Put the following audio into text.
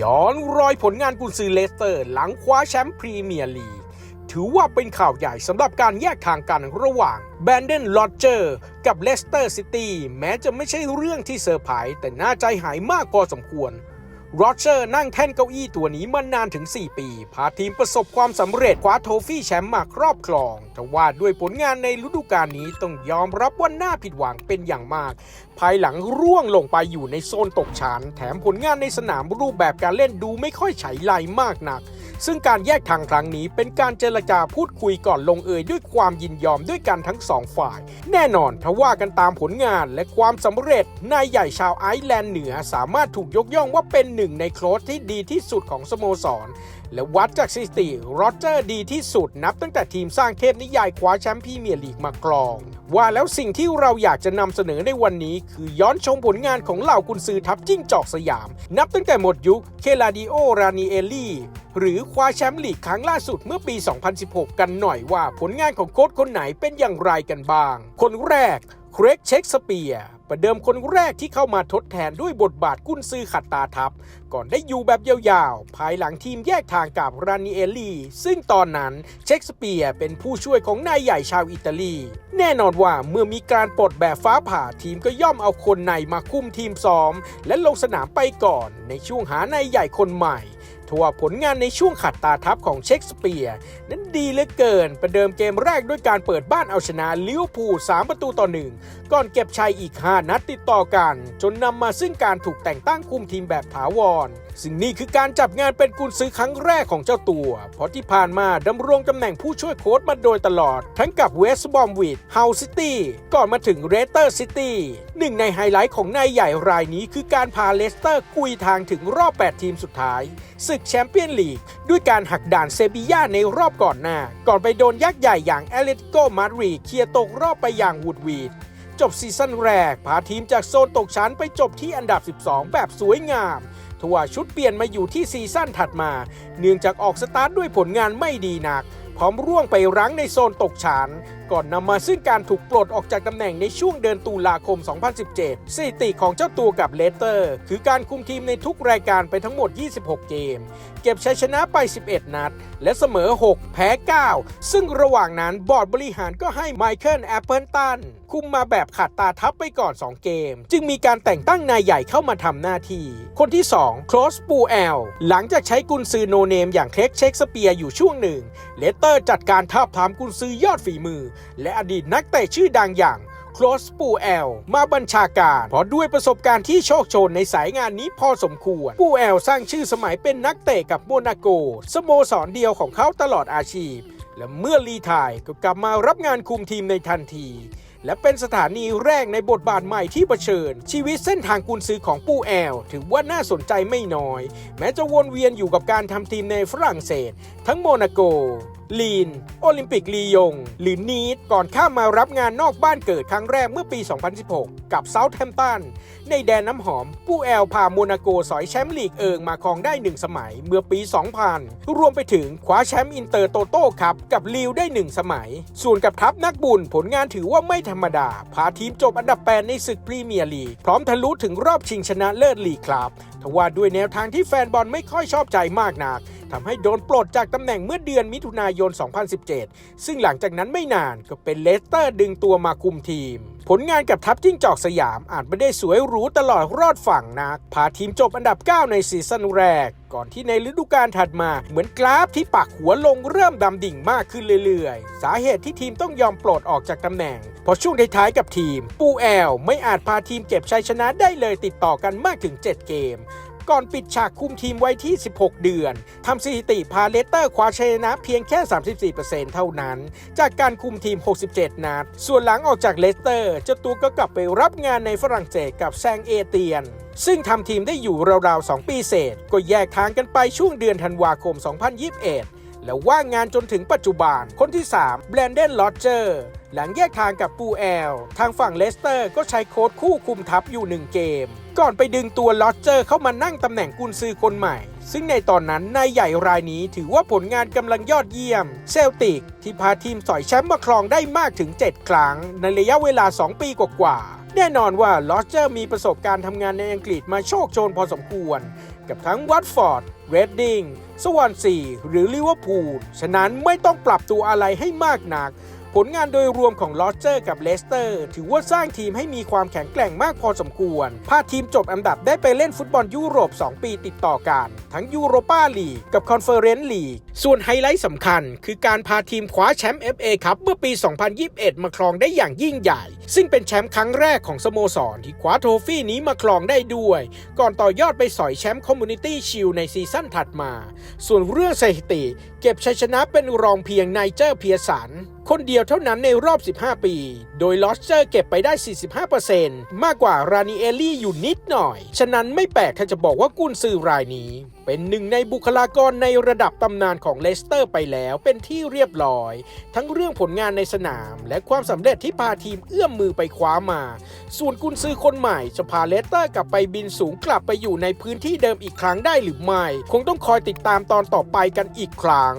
ย้อนรอยผลงานกุนซือเลสเตอร์ หลังคว้าแชมป์พรีเมียร์ลีกถือว่าเป็นข่าวใหญ่สำหรับการแยกทางกันระหว่างแบนเดนลอเจอร์กับเลสเตอร์ซิตี้แม้จะไม่ใช่เรื่องที่เซอร์ไพรส์แต่น่าใจหายมากพอสมควร โรเจอร์นั่งแท่นเก้าอี้ตัวนี้มานานถึง 4 ปี พาทีมประสบความสำเร็จคว้าโทฟี่แชมป์มาครอบครอง แต่ว่าด้วยผลงานในฤดูกาลนี้ต้องยอมรับว่าน่าผิดหวังเป็นอย่างมาก ภายหลังร่วงลงไปอยู่ในโซนตกชั้นแถมผลงานในสนามรูปแบบการเล่นดูไม่ค่อยฉายไลมากนัก ซึ่งการแยกทางครั้งนี้เป็นการเจรจาพูดคุยก่อนลงเอยด้วยความยินยอมด้วยกันทั้งสองฝ่าย แน่นอนถ้าว่ากันตามผลงานและความสำเร็จนายใหญ่ชาวไอร์แลนด์เหนือสามารถถูกยกย่องว่าเป็นหนึ่งในโค้ชที่ดีที่สุดของสโมสร และวัดจากสถิติโรเจอร์ดีที่สุดนับตั้งแต่ทีมสร้างเทพนิยายคว้าแชมป์พรีเมียร์ลีกมากรอง ว่าแล้วสิ่งที่เราอยากจะนำเสนอในวันนี้ คือย้อนชมผลงานของเหล่ากุนซือทัพจิ้งจอกสยาม นับตั้งแต่หมดยุคเคลาดิโอรานีเอลลี่ หรือคว้าแชมป์ลีกครั้งล่าสุดเมื่อปี 2016 กันหน่อยว่าผลงานของโค้ชคนไหนเป็นอย่างไรกันบ้าง คนแรกเครกเช็กสเปียร์ประเดิมคนแรกที่เข้ามาทดแทนด้วยบทบาทกุนซือขัดตาทับ ก่อนได้อยู่แบบยาวๆ ภายหลังทีมแยกทางกับรานิเอลี ซึ่งตอนนั้นเช็กสเปียร์เป็นผู้ช่วยของนายใหญ่ชาวอิตาลี แน่นอนว่าเมื่อมีการปลดแบบฟ้าผ่าทีมก็ย่อมเอาคนในมาคุมทีมซ้อม และลงสนามไปก่อนในช่วงหานายใหญ่คนใหม่ ทว่าผลงานในช่วงขัดตาทับของเช็กสเปียร์นั้นดีเหลือเกิน ประเดิมเกมแรกด้วยการเปิดบ้านเอาชนะลิเวอร์พูล3ประตูต่อหนึ่งก่อนเก็บชัยอีก 5 นัดติดต่อกัน จนนำมาซึ่งการถูกแต่งตั้งคุมทีมแบบถาวรซึ่งนี่คือการจับงานเป็นกุนซือครั้งแรกของเจ้าตัว เพราะที่ผ่านมาดำรงตำแหน่งผู้ช่วยโค้ชมาโดยตลอด ทั้งกับเวสต์บอมวิดเฮาซิตี้ก่อนมาถึงเรสเตอร์ซิตี้หนึ่งในไฮไลท์ของนายใหญ่รายนี้คือการพาเลสเตอร์กุยทางถึงรอบ 8 ทีมสุดท้ายศึกแชมเปี้ยนลีกด้วยการหักด่านเซบีย่าในรอบก่อนหน้า ก่อนไปโดนยักษ์ใหญ่อย่างแอตเลติโกมาดริดเคลียร์ตกรอบไปอย่างวูดวีดจบซีซั่นแรก พาทีมจากโซนตกชั้นไปจบที่อันดับ 12 แบบสวยงามทว่าชุดเปลี่ยนมาอยู่ที่ซีซั่นถัดมา เนื่องจากออกสตาร์ทด้วยผลงานไม่ดีนัก พร้อมร่วงไปรั้งในโซนตกชั้น ก่อนนำมาซึ่งการถูกปลดออกจากตำแหน่งในช่วงเดือนตุลาคม 2017 สถิติของเจ้าตัวกับเลสเตอร์ คือการคุมทีมในทุกรายการไปทั้งหมด 26 เกม เก็บชัยชนะไป 11 นัด และเสมอ 6 แพ้ 9 ซึ่งระหว่างนั้นบอร์ดบริหารก็ให้ไมเคิลแอปเปิลตันคุมมาแบบขาดตาทับไปก่อน 2 เกม จึงมีการแต่งตั้งนายใหญ่เข้ามาทำหน้าที่ คนที่ 2 คลอสปูแอล หลังจากใช้กุนซือโนเนมอย่างเคล็กเช็กสเปียร์อยู่ช่วงหนึ่ง เลสเตอร์จัดการทาบทามกุนซือยอดฝีมือและอดีตนักเตะชื่อดังอย่างโคลสปูแอล มาบัญชาการ เพราะด้วยประสบการณ์ที่โชคโชนในสายงานนี้พอสมควร ปูแอลสร้างชื่อสมัยเป็นนักเตะกับโมนาโก สโมสรเดียวของเขาตลอดอาชีพ และเมื่อรีไทายก็กลับมารับงานคุมทีมในทันที และเป็นสถานีแรกในบทบาทใหม่ที่เผชิญ ชีวิตเส้นทางกุนซือของปูแอล ถือว่าน่าสนใจไม่น้อย แม้จะวนเวียนอยู่กับการทำทีมในฝรั่งเศส ทั้งโมนาโก ลีน โอลิมปิกลียง หรือนีดก่อนข้ามมารับงานนอกบ้านเกิดครั้งแรกเมื่อปี 2016 กับเซาท์แฮมป์ตันในแดนน้ำหอมปูแอลพาโมนาโกสอยแชมป์ลีกเอิงมาครองได้หนึ่งสมัยเมื่อปี 2000 รวมไปถึงคว้าแชมป์อินเตอร์โตโต้ครับกับลิวได้หนึ่งสมัย ส่วนกับทัพนักบุญผลงานถือว่าไม่ธรรมดา พาทีมจบอันดับ 8 ในศึกพรีเมียร์ลีกพร้อมทะลุถึงรอบชิงชนะเลิศลีกครับทว่าด้วยแนวทางที่แฟนบอลไม่ค่อยชอบใจมากนัก ทำให้โดนปลดจากตำแหน่งเมื่อเดือนมิถุนายน 2017 ซึ่งหลังจากนั้นไม่นานก็เป็นเลสเตอร์ดึงตัวมาคุมทีม ผลงานกับทัพจิ้งจอกสยามอาจไม่ได้สวยหรูตลอดรอดฝั่งนักพาทีมจบอันดับ 9 ในซีซั่นแรก ก่อนที่ในฤดูกาลถัดมา เหมือนกราฟที่ปักหัวลงเริ่มดำดิ่งมากขึ้นเรื่อยๆ สาเหตุที่ทีมต้องยอมปลดออกจากตำแหน่งเพราะช่วงท้ายๆกับทีม ปูแอลไม่อาจพาทีมเก็บชัยชนะได้เลยติดต่อกันมากถึง 7 เกม ก่อนปิดฉากคุมทีมไว้ที่ 16 เดือนทำสถิติพาเลสเตอร์คว้าชัยชนะเพียงแค่ 34%เท่านั้น จากการคุมทีม 67 นัด ส่วนหลังออกจากเลสเตอร์เจ้าตัวก็กลับไปรับงานในฝรั่งเศสกับแซงเอเตียนซึ่งทำทีมได้อยู่ราวๆ 2 ปีเศษ ก็แยกทางกันไปช่วงเดือนธันวาคม 2021 และว่างงานจนถึงปัจจุบัน คนที่ 3 แบรนเดนลอเจอร์หลังแยกทางกับปูแอล ทางฝั่งเลสเตอร์ก็ใช้โค้ดคู่คุมทัพอยู่ 1 เกม ก่อนไปดึงตัวลอเจอร์เข้ามานั่งตำแหน่งกุนซือคนใหม่ ซึ่งในตอนนั้นนายใหญ่รายนี้ถือว่าผลงานกำลังยอดเยี่ยม เซลติก ที่พาทีมสอยแชมป์มาครองได้มากถึง 7 ครั้ง ในระยะเวลา 2 ปีกว่าแน่นอนว่าลอเจอร์มีประสบการณ์ทำงานในอังกฤษมาโชคโชนพอสมควร กับทั้งวัตฟอร์ด เรดดิง สวอนซี หรือลิเวอร์พูล ฉะนั้นไม่ต้องปรับตัวอะไรให้มากนัก ผลงานโดยรวมของลอสเจอร์กับเลสเตอร์ ถือว่าสร้างทีมให้มีความแข็งแกร่งมากพอสมควร พาทีมจบอันดับได้ไปเล่นฟุตบอลยุโรป 2 ปีติดต่อกัน ทั้งยูโรปาลีกกับคอนเฟอเรนซ์ลีก ส่วนไฮไลท์สำคัญ คือการพาทีมคว้าแชมป์ FA ครับเมื่อปี 2021 มาครองได้อย่างยิ่งใหญ่ ซึ่งเป็นแชมป์ครั้งแรกของสโมสรที่คว้าโทฟี่นี้มาครองได้ด้วย ก่อนต่อยอดไปสอยแชมป์คอมมูนิตี้ชิลในซีซั่นถัดมา ส่วนเรื่องสถิติ เก็บชัยชนะเป็นรองเพียงไนเจอร์เพียสันคนเดียวเท่านั้นในรอบ 15 ปี โดยลอสเจอร์เก็บไปได้ 45%มากกว่ารานิเอลลี่อยู่นิดหน่อย ฉะนั้นไม่แปลกถ้าจะบอกว่ากุนซือรายนี้เป็นหนึ่งในบุคลากรในระดับตำนานของเลสเตอร์ไปแล้วเป็นที่เรียบร้อย ทั้งเรื่องผลงานในสนามและความสำเร็จที่พาทีมเอื้อมมือไปคว้ามา ส่วนกุนซือคนใหม่จะพาเลสเตอร์กลับไปบินสูงกลับไปอยู่ในพื้นที่เดิมอีกครั้งได้หรือไม่ คงต้องคอยติดตามตอนต่อไปกันอีกครั้ง